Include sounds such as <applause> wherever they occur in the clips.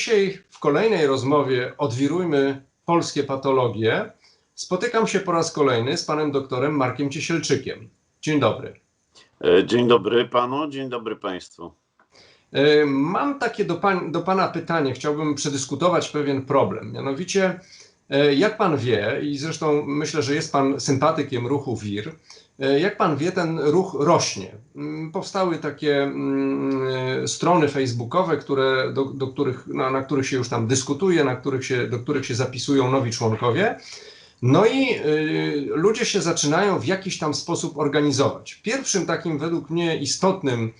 dzisiaj w kolejnej rozmowie Odwirujmy polskie patologie spotykam się po raz kolejny z panem doktorem Markiem Ciesielczykiem. Dzień dobry. E, dzień dobry panu, dzień dobry państwu. E, mam takie do, pan, do pana pytanie, chciałbym przedyskutować pewien problem. Mianowicie, e, jak pan wie, i zresztą myślę, że jest pan sympatykiem ruchu WIR, jak pan wie, ten ruch rośnie. Mm, powstały takie mm, strony facebookowe, które, do, do których, na, na, których się już tam dyskutuje, na których się, do których się zapisują nowi członkowie. No i y, ludzie się zaczynają w jakiś tam sposób organizować. Pierwszym takim według mnie istotnym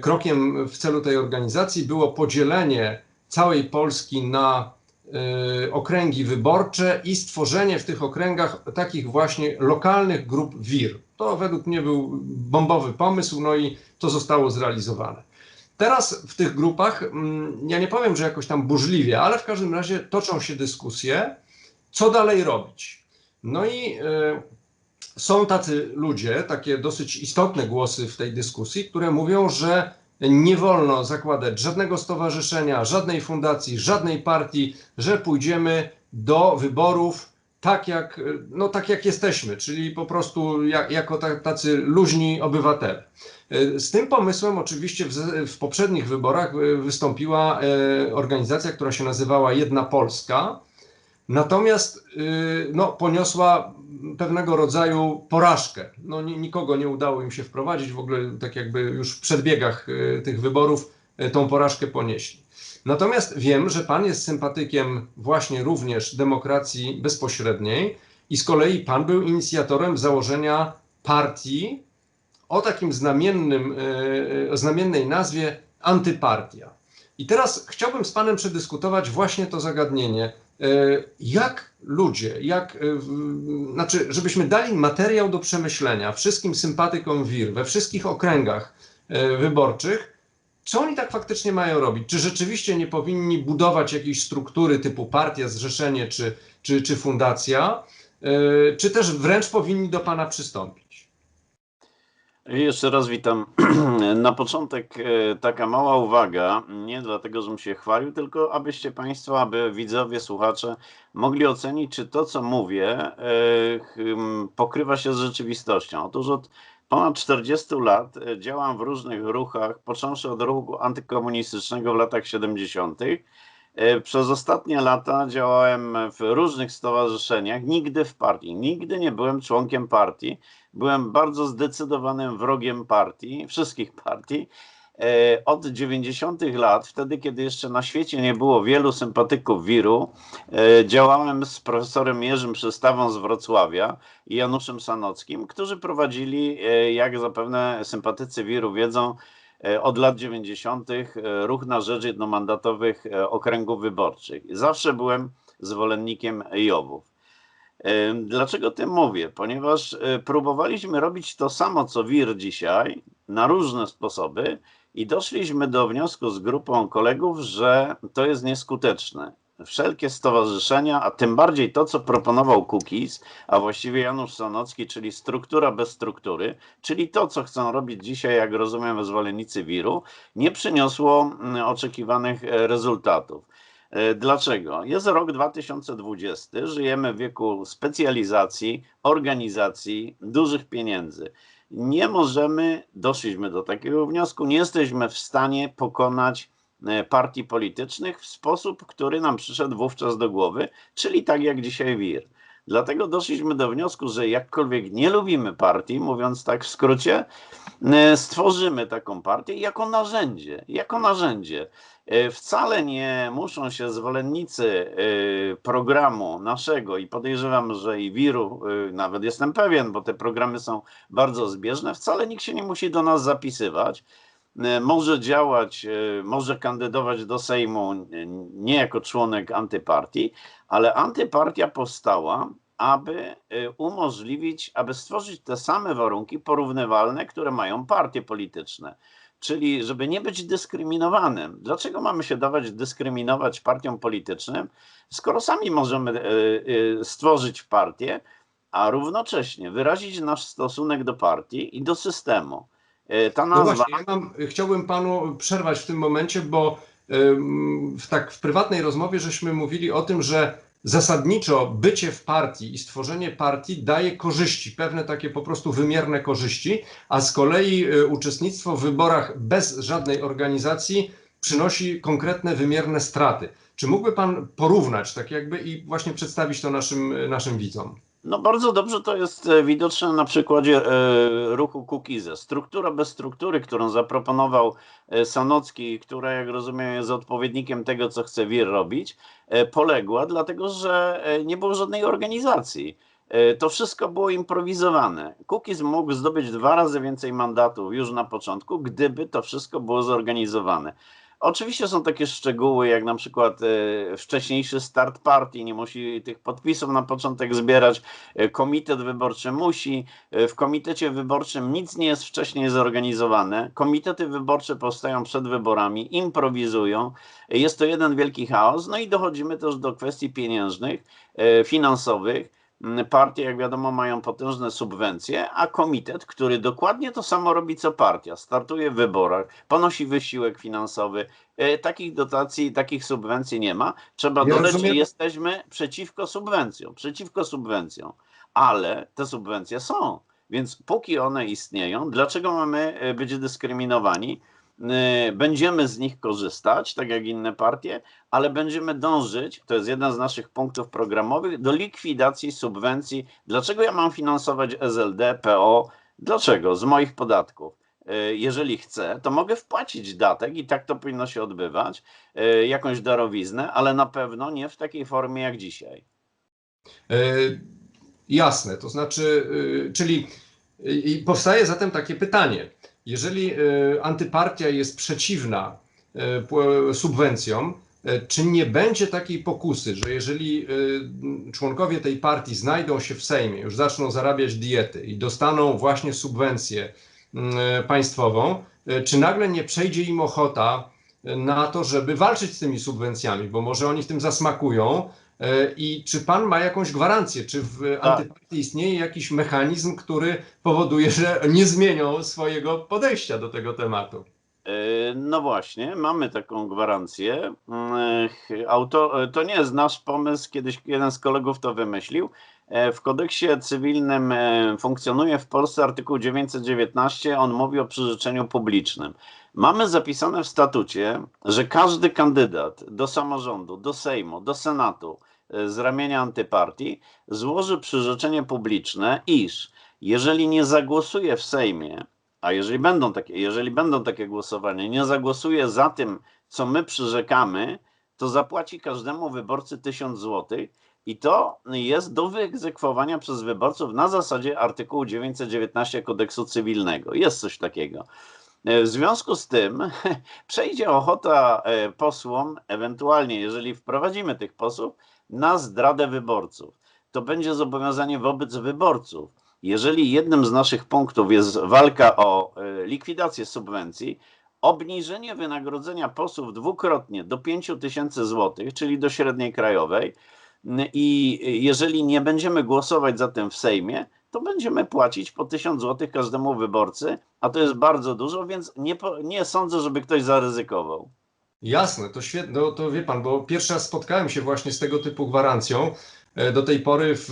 krokiem w celu tej organizacji było podzielenie całej Polski na y, okręgi wyborcze i stworzenie w tych okręgach takich właśnie lokalnych grup WIR. To według mnie był bombowy pomysł, no i to zostało zrealizowane. Teraz w tych grupach, mm, ja nie powiem, że jakoś tam burzliwie, ale w każdym razie toczą się dyskusje, co dalej robić. No i y, są tacy ludzie, takie dosyć istotne głosy w tej dyskusji, które mówią, że nie wolno zakładać żadnego stowarzyszenia, żadnej fundacji, żadnej partii, że pójdziemy do wyborów tak jak, no, tak jak jesteśmy, czyli po prostu jak, jako tacy luźni obywatele. Z tym pomysłem oczywiście w, w poprzednich wyborach wystąpiła e, organizacja, która się nazywała Jedna Polska, natomiast e, no, poniosła pewnego rodzaju porażkę. No, nikogo nie udało im się wprowadzić, w ogóle tak jakby już w przedbiegach e, tych wyborów tą porażkę ponieśli. Natomiast wiem, że pan jest sympatykiem właśnie również demokracji bezpośredniej i z kolei pan był inicjatorem założenia partii o takim znamiennym, e, znamiennej nazwie antypartia. I teraz chciałbym z panem przedyskutować właśnie to zagadnienie. E, jak ludzie, jak, e, znaczy, żebyśmy dali materiał do przemyślenia wszystkim sympatykom WIR we wszystkich okręgach wyborczych, co oni tak faktycznie mają robić? Czy rzeczywiście nie powinni budować jakiejś struktury typu partia, zrzeszenie czy, czy, czy fundacja, yy, czy też wręcz powinni do Pana przystąpić? Jeszcze raz witam. <clears throat> Na początek e, taka mała uwaga, nie dlatego, żebym się chwalił, tylko abyście Państwo, aby widzowie, słuchacze mogli ocenić, czy to, co mówię, e, pokrywa się z rzeczywistością. Otóż od ponad 40 lat e, działam w różnych ruchach, począwszy od ruchu antykomunistycznego w latach 70. E, przez ostatnie lata działałem w różnych stowarzyszeniach, nigdy w partii, nigdy nie byłem członkiem partii. Byłem bardzo zdecydowanym wrogiem partii, wszystkich partii od 90. lat, wtedy kiedy jeszcze na świecie nie było wielu sympatyków wiru, e, działałem z profesorem Jerzym Przystawą z Wrocławia i Januszem Sanockim, którzy prowadzili, e, jak zapewne sympatycy wiru wiedzą, od lat 90. ruch na rzecz jednomandatowych okręgów wyborczych. Zawsze byłem zwolennikiem Jowów. Dlaczego tym mówię? Ponieważ próbowaliśmy robić to samo, co WIR dzisiaj, na różne sposoby i doszliśmy do wniosku z grupą kolegów, że to jest nieskuteczne. Wszelkie stowarzyszenia, a tym bardziej to, co proponował Cookies, a właściwie Janusz Sanocki, czyli struktura bez struktury, czyli to, co chcą robić dzisiaj, jak rozumiem, zwolennicy wiru, nie przyniosło mm, oczekiwanych e, rezultatów. E, dlaczego? Jest rok 2020, żyjemy w wieku specjalizacji, organizacji, dużych pieniędzy nie możemy, doszliśmy do takiego wniosku, nie jesteśmy w stanie pokonać e, partii politycznych w sposób, który nam przyszedł wówczas do głowy, czyli tak jak dzisiaj WIR. Dlatego doszliśmy do wniosku, że jakkolwiek nie lubimy partii, mówiąc tak w skrócie, e, stworzymy taką partię jako narzędzie, jako narzędzie. E, wcale nie muszą się zwolennicy e, programu naszego i podejrzewam, że i wiru, nawet jestem pewien, bo te programy są bardzo zbieżne, wcale nikt się nie musi do nas zapisywać. Może działać, może kandydować do Sejmu nie jako członek antypartii, ale antypartia powstała, aby umożliwić, aby stworzyć te same warunki porównywalne, które mają partie polityczne. Czyli, żeby nie być dyskryminowanym. Dlaczego mamy się dawać dyskryminować partiom politycznym, skoro sami możemy stworzyć partię, a równocześnie wyrazić nasz stosunek do partii i do systemu. Ta nazwa... No właśnie, ja mam, chciałbym panu przerwać w tym momencie, bo w, tak w prywatnej rozmowie żeśmy mówili o tym, że zasadniczo bycie w partii i stworzenie partii daje korzyści, pewne takie po prostu wymierne korzyści, a z kolei y, uczestnictwo w wyborach bez żadnej organizacji przynosi konkretne wymierne straty. Czy mógłby Pan porównać tak jakby i właśnie przedstawić to naszym, naszym widzom? No bardzo dobrze to jest e, widoczne na przykładzie e, ruchu Kukize. Struktura bez struktury, którą zaproponował e, Sanocki, która jak rozumiem jest odpowiednikiem tego, co chce WIR robić, poległa, dlatego że nie było żadnej organizacji. To wszystko było improwizowane. Kukiz mógł zdobyć dwa razy więcej mandatów już na początku, gdyby to wszystko było zorganizowane. Oczywiście są takie szczegóły, jak na przykład e, wcześniejszy start partii, nie musi tych podpisów na początek zbierać, e, komitet wyborczy musi, e, w komitecie wyborczym nic nie jest wcześniej zorganizowane, komitety wyborcze powstają przed wyborami, improwizują, jest to jeden wielki chaos, no i dochodzimy też do kwestii pieniężnych, finansowych, Partie, jak wiadomo, mają potężne subwencje, a komitet, który dokładnie to samo robi co partia, startuje w wyborach, ponosi wysiłek finansowy. E, Takich dotacji, takich subwencji nie ma. Trzeba Ja dodać, że jesteśmy przeciwko subwencjom, przeciwko subwencjom, ale te subwencje są. Więc póki one istnieją, dlaczego mamy e, być dyskryminowani? E, Będziemy z nich korzystać, tak jak inne partie, ale będziemy dążyć, to jest jeden z naszych punktów programowych, do likwidacji subwencji. Dlaczego ja mam finansować SLD, PO? Dlaczego? Z moich podatków. E, Jeżeli chcę, to mogę wpłacić datek i tak to powinno się odbywać, e, jakąś darowiznę, ale na pewno nie w takiej formie jak dzisiaj. E, Jasne, to znaczy, y, czyli y, powstaje zatem takie pytanie. Jeżeli y, antypartia jest przeciwna pł- subwencjom, y, czy nie będzie takiej pokusy, że jeżeli członkowie tej partii znajdą się w Sejmie, już zaczną zarabiać diety i dostaną właśnie subwencję państwową, czy nagle nie przejdzie im ochota na to, żeby walczyć z tymi subwencjami, bo może oni w tym zasmakują, E, I czy pan ma jakąś gwarancję, czy w antypartii istnieje jakiś mechanizm, który powoduje, że nie zmienią swojego podejścia do tego tematu? E, No właśnie, mamy taką gwarancję. Mm, Auto, to nie jest nasz pomysł, kiedyś jeden z kolegów to wymyślił. E, W kodeksie cywilnym e, funkcjonuje w Polsce artykuł 919, on mówi o przyrzeczeniu publicznym. Mamy zapisane w statucie, że każdy kandydat do samorządu, do Sejmu, do Senatu e, z ramienia antypartii złoży przyrzeczenie publiczne, iż jeżeli nie zagłosuje w Sejmie a jeżeli będą takie, jeżeli będą takie głosowania, nie zagłosuje za tym, co my przyrzekamy, to zapłaci każdemu wyborcy 1000 zł i to jest do wyegzekwowania przez wyborców na zasadzie artykułu 919 kodeksu cywilnego. Jest coś takiego. E, W związku z tym <laughs> przejdzie ochota e, posłom, ewentualnie jeżeli wprowadzimy tych posłów, na zdradę wyborców. To będzie zobowiązanie wobec wyborców. Jeżeli jednym z naszych punktów jest walka o e, likwidację subwencji, obniżenie wynagrodzenia posłów dwukrotnie do 5 tysięcy złotych, czyli do średniej krajowej, i jeżeli nie będziemy głosować za tym w Sejmie, to będziemy płacić po 1000 złotych każdemu wyborcy, a to jest bardzo dużo, więc nie, nie sądzę, żeby ktoś zaryzykował. Jasne, to świetne, no, to wie pan, bo pierwszy raz spotkałem się właśnie z tego typu gwarancją. E, Do tej pory w,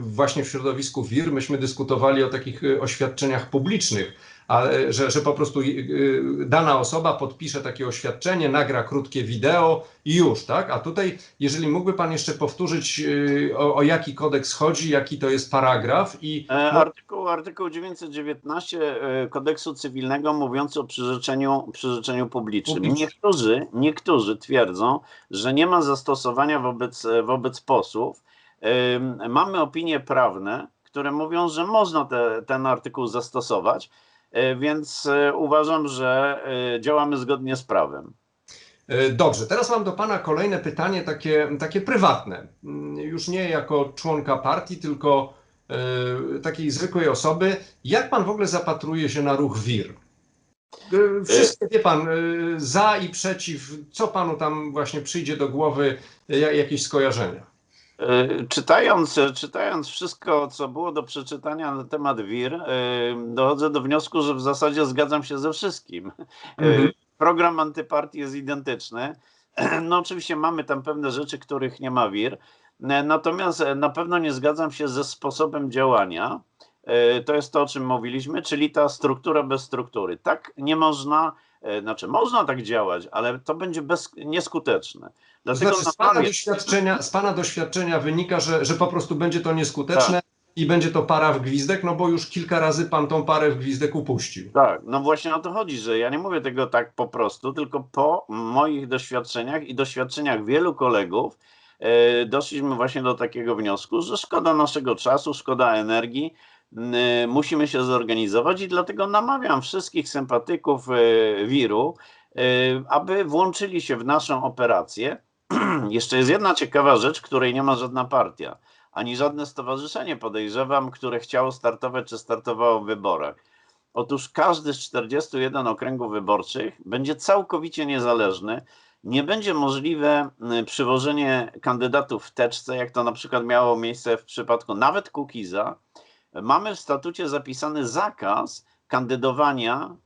właśnie w środowisku WIR myśmy dyskutowali o takich e, oświadczeniach publicznych, ale że, że po prostu e, dana osoba podpisze takie oświadczenie, nagra krótkie wideo i już, tak? A tutaj, jeżeli mógłby pan jeszcze powtórzyć, e, o, o jaki kodeks chodzi, jaki to jest paragraf i E, Artykuł, artykuł 919 e, kodeksu cywilnego mówiący o przyrzeczeniu, przyrzeczeniu publicznym. Niektórzy, niektórzy twierdzą, że nie ma zastosowania wobec, e, wobec posłów. Mamy opinie prawne, które mówią, że można te, ten artykuł zastosować, e, więc e, uważam, że e, działamy zgodnie z prawem. E, Dobrze, teraz mam do Pana kolejne pytanie, takie, takie prywatne. Mm, Już nie jako członka partii, tylko e, takiej zwykłej osoby. Jak Pan w ogóle zapatruje się na ruch WIR? E, Wszystkie, wie Pan, e, za i przeciw, co Panu tam właśnie przyjdzie do głowy, e, ja- jakieś skojarzenia? E, Czytając, czytając wszystko, co było do przeczytania na temat WIR, e, dochodzę do wniosku, że w zasadzie zgadzam się ze wszystkim. Mhm. program antypartii jest identyczny. <clears throat> No oczywiście mamy tam pewne rzeczy, których nie ma WIR, natomiast na pewno nie zgadzam się ze sposobem działania. To jest to, o czym mówiliśmy, czyli ta struktura bez struktury. Tak nie można, znaczy można tak działać, ale to będzie bez, nieskuteczne. Dlatego znaczy, z pana, doświadczenia, z pana doświadczenia wynika, że, że po prostu będzie to nieskuteczne Tak. i będzie to para w gwizdek, no bo już kilka razy pan tą parę w gwizdek upuścił. Tak, no właśnie o to chodzi, że ja nie mówię tego tak po prostu, tylko po moich doświadczeniach i doświadczeniach wielu kolegów e, doszliśmy właśnie do takiego wniosku, że szkoda naszego czasu, szkoda energii, e, musimy się zorganizować i dlatego namawiam wszystkich sympatyków e, wiru, e, aby włączyli się w naszą operację. <clears throat> Jeszcze jest jedna ciekawa rzecz, której nie ma żadna partia, ani żadne stowarzyszenie, podejrzewam, które chciało startować czy startowało w wyborach. Otóż każdy z 41 okręgów wyborczych będzie całkowicie niezależny. Nie będzie możliwe y, przywożenie kandydatów w teczce, jak to na przykład miało miejsce w przypadku nawet Kukiza. Mamy w statucie zapisany zakaz kandydowania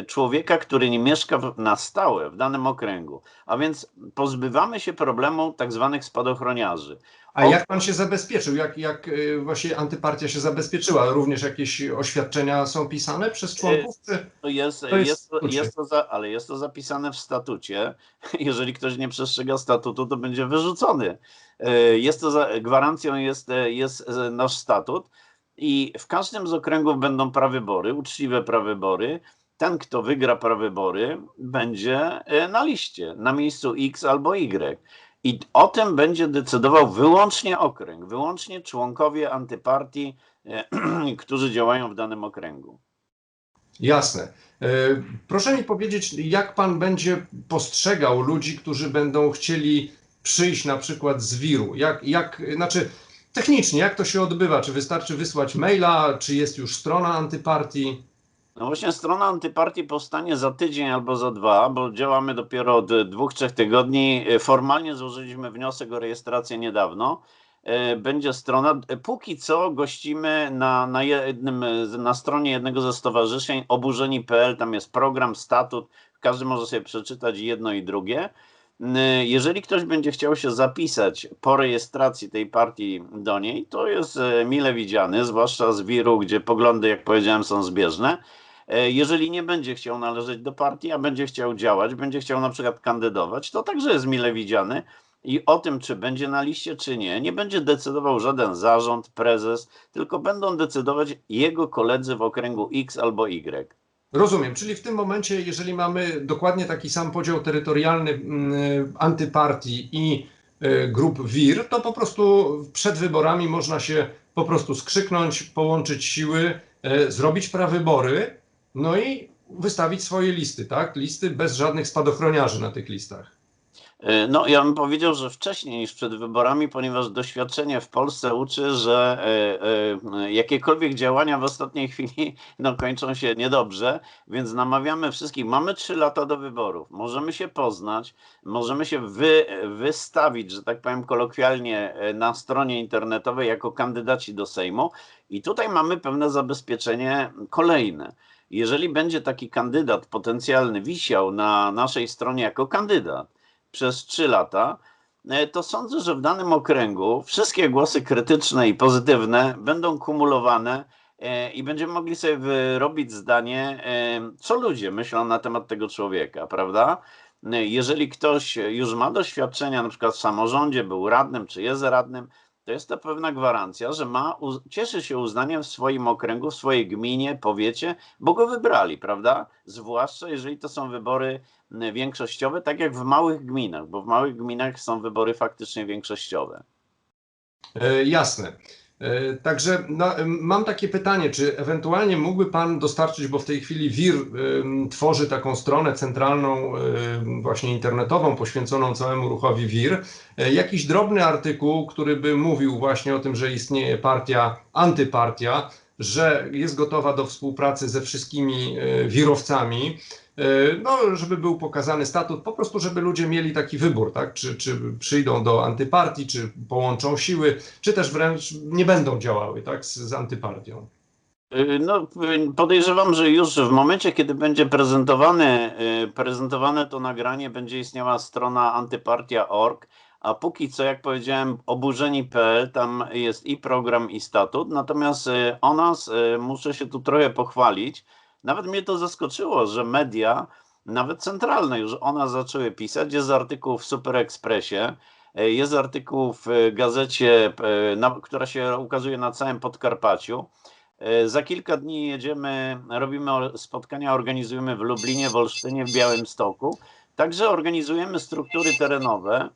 y, człowieka, który nie mieszka na stałe w danym okręgu. A więc pozbywamy się problemu tak zwanych spadochroniarzy. A jak pan się zabezpieczył? Jak, jak y, właśnie antypartia się zabezpieczyła? Również jakieś oświadczenia są pisane przez członków? Czy... To jest, To jest jest, jest to za, ale jest to zapisane w statucie. <laughs> Jeżeli ktoś nie przestrzega statutu, to będzie wyrzucony. E, Jest to za, gwarancją jest, e, jest e, nasz statut i w każdym z okręgów będą prawybory, uczciwe prawybory. Ten, kto wygra prawybory, będzie e, na liście, na miejscu X albo Y. I o tym będzie decydował wyłącznie okręg, wyłącznie członkowie antypartii, e, <clears throat> którzy działają w danym okręgu. Jasne. E, Proszę mi powiedzieć, jak pan będzie postrzegał ludzi, którzy będą chcieli przyjść na przykład z wiru? Jak, jak, znaczy technicznie, jak to się odbywa? Czy wystarczy wysłać maila, czy jest już strona antypartii? No właśnie strona antypartii powstanie za tydzień albo za dwa, bo działamy dopiero od e, dwóch, trzech tygodni. E, Formalnie złożyliśmy wniosek o rejestrację niedawno. E, Będzie strona. Póki co gościmy na, na, jednym, na stronie jednego ze stowarzyszeń oburzeni.pl. Tam jest program, statut. Każdy może sobie przeczytać jedno i drugie. Jeżeli ktoś będzie chciał się zapisać po rejestracji tej partii do niej, to jest e, mile widziany, zwłaszcza z wiru, gdzie poglądy, jak powiedziałem, są zbieżne. E, Jeżeli nie będzie chciał należeć do partii, a będzie chciał działać, będzie chciał na przykład kandydować, to także jest mile widziany. I o tym, czy będzie na liście, czy nie, nie będzie decydował żaden zarząd, prezes, tylko będą decydować jego koledzy w okręgu X albo Y. Rozumiem, czyli w tym momencie, jeżeli mamy dokładnie taki sam podział terytorialny mm, antypartii i e, grup WIR, to po prostu przed wyborami można się po prostu skrzyknąć, połączyć siły, e, zrobić prawybory, no i wystawić swoje listy, tak? Listy bez żadnych spadochroniarzy na tych listach. E, No, ja bym powiedział, że wcześniej niż przed wyborami, ponieważ doświadczenie w Polsce uczy, że e, e, jakiekolwiek działania w ostatniej <laughs> chwili no, kończą się niedobrze, więc namawiamy wszystkich. Mamy trzy lata do wyborów. Możemy się poznać, możemy się wy, wystawić, że tak powiem kolokwialnie, na stronie internetowej jako kandydaci do Sejmu. I tutaj mamy pewne zabezpieczenie kolejne. Jeżeli będzie taki kandydat potencjalny wisiał na naszej stronie jako kandydat, przez 3 lata, e, to sądzę, że w danym okręgu wszystkie głosy krytyczne i pozytywne będą kumulowane e, i będziemy mogli sobie wyrobić zdanie, e, co ludzie myślą na temat tego człowieka, prawda? Jeżeli ktoś już ma doświadczenia, na przykład w samorządzie, był radnym czy jest radnym, to jest to pewna gwarancja, że ma, cieszy się uznaniem w swoim okręgu, w swojej gminie, powiecie, bo go wybrali, prawda? Zwłaszcza jeżeli to są wybory m, większościowe, tak jak w małych gminach, bo w małych gminach są wybory faktycznie większościowe. E, Jasne. E, Także no, mam takie pytanie, czy ewentualnie mógłby Pan dostarczyć, bo w tej chwili WIR em, tworzy taką stronę centralną, em, właśnie internetową, poświęconą całemu ruchowi WIR, e, jakiś drobny artykuł, który by mówił właśnie o tym, że istnieje partia, antypartia, że jest gotowa do współpracy ze wszystkimi e, wirowcami, e, no, żeby był pokazany statut, po prostu, żeby ludzie mieli taki wybór, tak? Czy, czy przyjdą do antypartii, czy połączą siły, czy też wręcz nie będą działały tak? z, z antypartią. Y, No, podejrzewam, że już w momencie, kiedy będzie prezentowane, prezentowane to nagranie, będzie istniała strona antypartia.org, a póki co, jak powiedziałem, oburzeni.pl, tam jest i program, i statut. Natomiast y, o nas y, muszę się tu trochę pochwalić. Nawet mnie to zaskoczyło, że media, nawet centralne, już o nas zaczęły pisać. Jest artykuł w Super Expressie, y, jest artykuł w gazecie, która się ukazuje na całym Podkarpaciu. Za kilka dni jedziemy, robimy spotkania, organizujemy w Lublinie, w Olsztynie, w Białymstoku. Także organizujemy struktury terenowe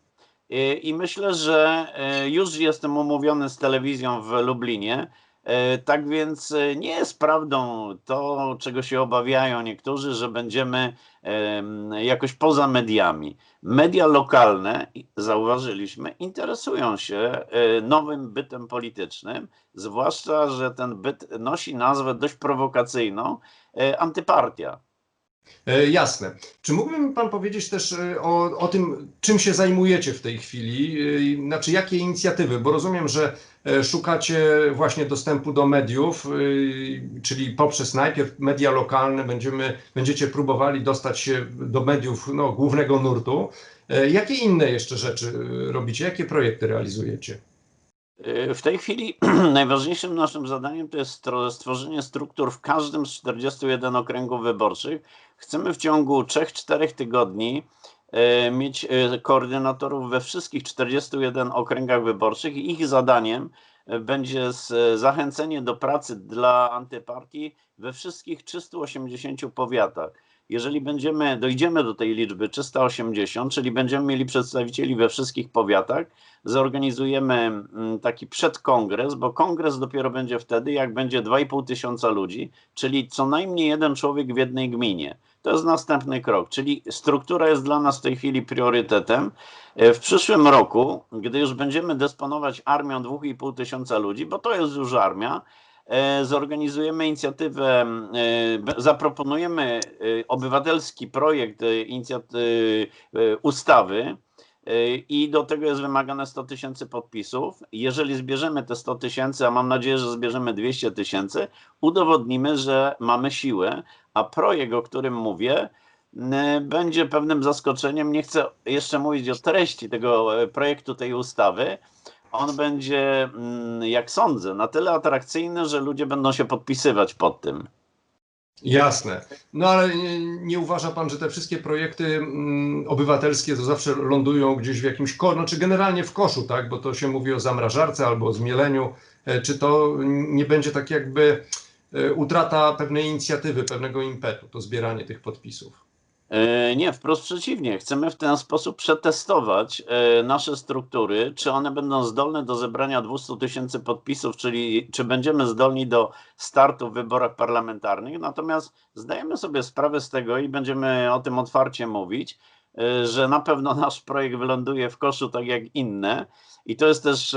i myślę, że e, już jestem umówiony z telewizją w Lublinie. E, Tak więc e, nie jest prawdą to, czego się obawiają niektórzy, że będziemy em, jakoś poza mediami. Media lokalne, zauważyliśmy, interesują się e, nowym bytem politycznym, zwłaszcza, że ten byt nosi nazwę dość prowokacyjną e, antypartia. E, Jasne. Czy mógłby Pan powiedzieć też e, o, o tym, czym się zajmujecie w tej chwili? E, Znaczy, jakie inicjatywy? Bo rozumiem, że szukacie właśnie dostępu do mediów, czyli poprzez najpierw media lokalne będziemy, będziecie próbowali dostać się do mediów no, głównego nurtu. Jakie inne jeszcze rzeczy robicie? Jakie projekty realizujecie? W tej chwili <clears throat> najważniejszym naszym zadaniem to jest stworzenie struktur w każdym z 41 okręgów wyborczych. Chcemy w ciągu 3-4 tygodni e, mieć e, koordynatorów we wszystkich 41 okręgach wyborczych i ich zadaniem e, będzie zachęcenie do pracy dla antypartii we wszystkich 380 powiatach. Jeżeli będziemy, dojdziemy do tej liczby 380, czyli będziemy mieli przedstawicieli we wszystkich powiatach, zorganizujemy mm, taki przedkongres, bo kongres dopiero będzie wtedy, jak będzie 2,5 tysiąca ludzi, czyli co najmniej jeden człowiek w jednej gminie. To jest następny krok, czyli struktura jest dla nas w tej chwili priorytetem. E, W przyszłym roku, gdy już będziemy dysponować armią 2,5 tysiąca ludzi, bo to jest już armia, zorganizujemy inicjatywę, e, zaproponujemy e, obywatelski projekt e, e, ustawy, i do tego jest wymagane 100 tysięcy podpisów. Jeżeli zbierzemy te 100 tysięcy, a mam nadzieję, że zbierzemy 200 tysięcy, udowodnimy, że mamy siłę, a projekt, o którym mówię, będzie pewnym zaskoczeniem. Nie chcę jeszcze mówić o treści tego e, projektu, tej ustawy. On będzie, mm, jak sądzę, na tyle atrakcyjny, że ludzie będą się podpisywać pod tym. Jasne. No ale nie, nie uważa pan, że te wszystkie projekty mm, obywatelskie to zawsze lądują gdzieś w jakimś koszu, znaczy generalnie w koszu, tak? Bo to się mówi o zamrażarce albo o zmieleniu. E, Czy to nie będzie tak jakby e, utrata pewnej inicjatywy, pewnego impetu, to zbieranie tych podpisów? E, Nie, wprost przeciwnie. Chcemy w ten sposób przetestować e, nasze struktury, czy one będą zdolne do zebrania 200 tysięcy podpisów, czyli czy będziemy zdolni do startu w wyborach parlamentarnych. Natomiast zdajemy sobie sprawę z tego i będziemy o tym otwarcie mówić, e, że na pewno nasz projekt wyląduje w koszu tak jak inne. I to jest też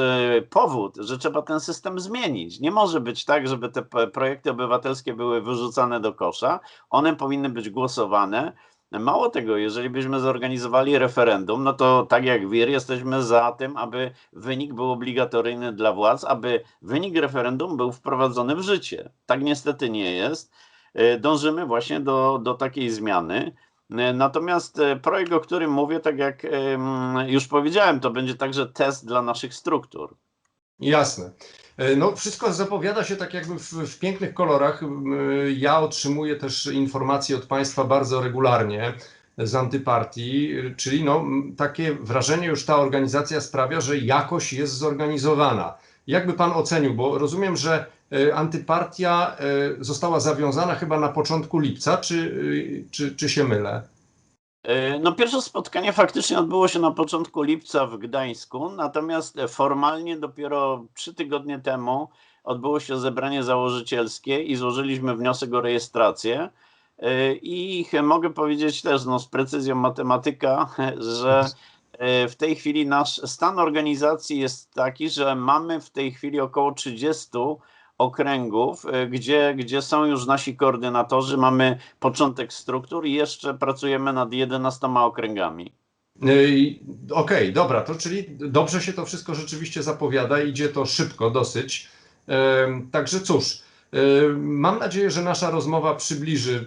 powód, że trzeba ten system zmienić. Nie może być tak, żeby te projekty obywatelskie były wyrzucane do kosza. One powinny być głosowane. Mało tego, jeżeli byśmy zorganizowali referendum, no to tak jak WIR jesteśmy za tym, aby wynik był obligatoryjny dla władz, aby wynik referendum był wprowadzony w życie. Tak niestety nie jest. E, Dążymy właśnie do, do takiej zmiany. E, Natomiast e, projekt, o którym mówię, tak jak już powiedziałem, to będzie także test dla naszych struktur. Jasne. E, No, wszystko zapowiada się tak jakby w, w pięknych kolorach. M, Ja otrzymuję też informacje od Państwa bardzo regularnie z antypartii, e, czyli no, takie wrażenie już ta organizacja sprawia, że jakoś jest zorganizowana. Jakby Pan ocenił, bo rozumiem, że e, antypartia e, została zawiązana chyba na początku lipca, czy, e, czy, czy się mylę? E, No, pierwsze spotkanie faktycznie odbyło się na początku lipca w Gdańsku, natomiast formalnie dopiero trzy tygodnie temu odbyło się zebranie założycielskie i złożyliśmy wniosek o rejestrację. E, I mogę powiedzieć też no, z precyzją matematyka, że e, w tej chwili nasz stan organizacji jest taki, że mamy w tej chwili około 30 okręgów, e, gdzie, gdzie są już nasi koordynatorzy, mamy początek struktur i jeszcze pracujemy nad 11 okręgami. Ej, Okej, dobra, to czyli dobrze się to wszystko rzeczywiście zapowiada, idzie to szybko dosyć. Em, Także cóż, Mam nadzieję, że nasza rozmowa przybliży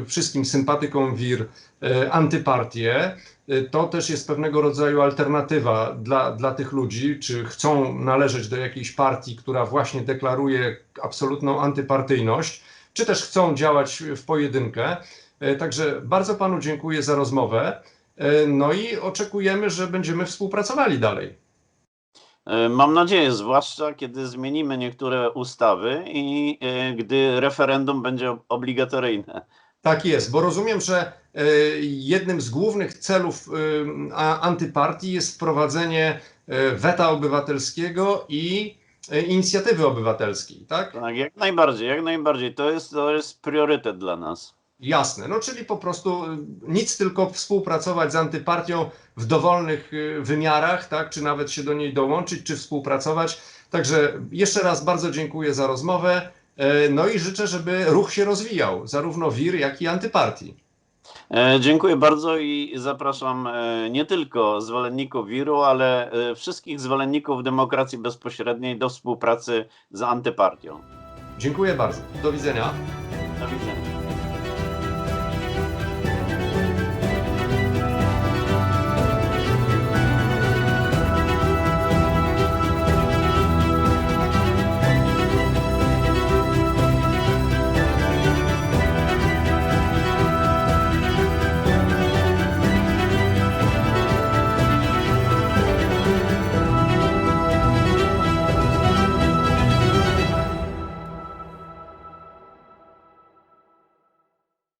e, wszystkim sympatykom WIR e, antypartię. E, To też jest pewnego rodzaju alternatywa dla, dla tych ludzi, czy chcą należeć do jakiejś partii, która właśnie deklaruje absolutną antypartyjność, czy też chcą działać w pojedynkę. E, Także bardzo panu dziękuję za rozmowę. E, No i oczekujemy, że będziemy współpracowali dalej. Mam nadzieję, zwłaszcza kiedy zmienimy niektóre ustawy i gdy referendum będzie obligatoryjne. Tak jest, bo rozumiem, że e, jednym z głównych celów e, antypartii jest wprowadzenie e, weta obywatelskiego i inicjatywy obywatelskiej, tak? Tak, jak najbardziej, jak najbardziej. To jest, to jest priorytet dla nas. Jasne, no czyli po prostu nic tylko współpracować z antypartią w dowolnych wymiarach, tak, czy nawet się do niej dołączyć, czy współpracować. Także jeszcze raz bardzo dziękuję za rozmowę. E, No i życzę, żeby ruch się rozwijał, zarówno WIR, jak i antypartii. E, Dziękuję bardzo i zapraszam e, nie tylko zwolenników WIR-u, ale wszystkich zwolenników demokracji bezpośredniej do współpracy z antypartią. Dziękuję bardzo. Do widzenia. Do widzenia.